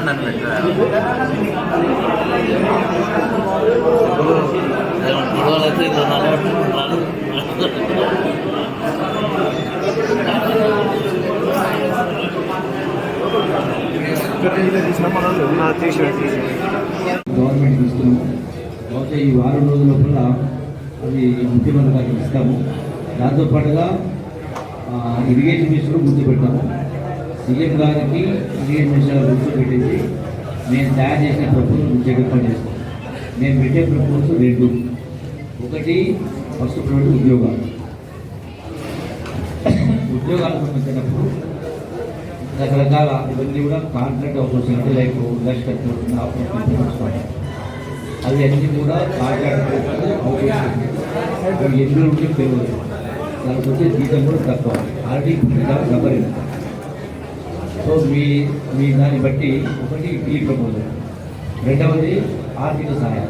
నన్ను పెట్టరా ఇవాళైతే గవర్నమెంట్ ఇస్తున్నాము బహుశా ఈ వారం రోజుల లోపల అది ముఖ్యమంత్రి గారికి ఇస్తాము దాంతోపాటుగా ఇరిగేషన్ మినిస్టర్ గుర్తు పెట్టాము సీఎం గారికి ఇరిగేషన్ మినిస్టర్ గుర్తు పెట్టేసి నేను తయారు చేసిన ప్రపోజల్ గురించి చేస్తాం. నేను పెట్టే ప్రపోజల్ రెండు. ఒకటి ఫస్ట్ ప్రైవేట్ ఉద్యోగాలు. ఉద్యోగాలు సంబంధించినప్పుడు రకరకాల ఇవన్నీ కూడా కాంట్రాక్ట్ అవ్వచ్చు లైక్ లక్ష ఆపర్చునిటీ అవి అన్నీ కూడా కాంట్రాక్ట్ అవి ఎన్ని ఉంటే పెరుగుతుంది దానికి వచ్చే జీతం కూడా తక్కువ. ఆల్రెడీ నెంబర్ సో మీ మీ దాన్ని బట్టి ఒకటి ఈ ప్రపోజల్ రెండవది ఆర్థిక సహాయం.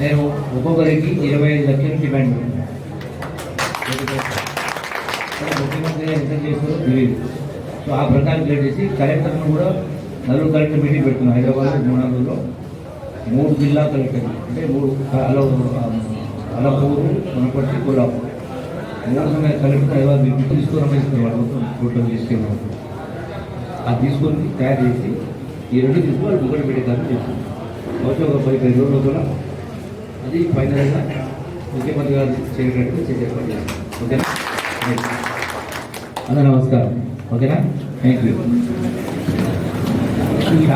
నేను ఒక్కొక్కరికి ఇరవై ఐదు లక్షలు డిమాండ్ ముఖ్యమంత్రి ఎంత చేస్తారో తెలియదు సో ఆ ప్రకారం క్లియర్ చేసి కలెక్టర్ను కూడా నలుగురు కలెక్టర్ మీటింగ్ పెడుతున్నాం హైదరాబాద్ మూడు మూడు జిల్లా కలెక్టర్లు అంటే మూడు అల అలపూరు మునపట్టి కోలాపూర్ మూడు సమయ కలెక్టర్ హైదరాబాద్ మీకు తీసుకుని వాళ్ళు మొత్తం టోటల్ అది తీసుకొని తయారు చేసి ఈ రెండు తీసుకుని వాళ్ళు ముగ్గురు పెట్టే చేస్తున్నాం బహుశా ఒక పది పది రోజుల లోపల అది ఫైనల్గా ముఖ్యమంత్రి గారు చేసేటట్టు చేసే పని చేస్తాం ఓకేనా? అందరూ నమస్కారం. ఓకేనా? థ్యాంక్ యూ ఈ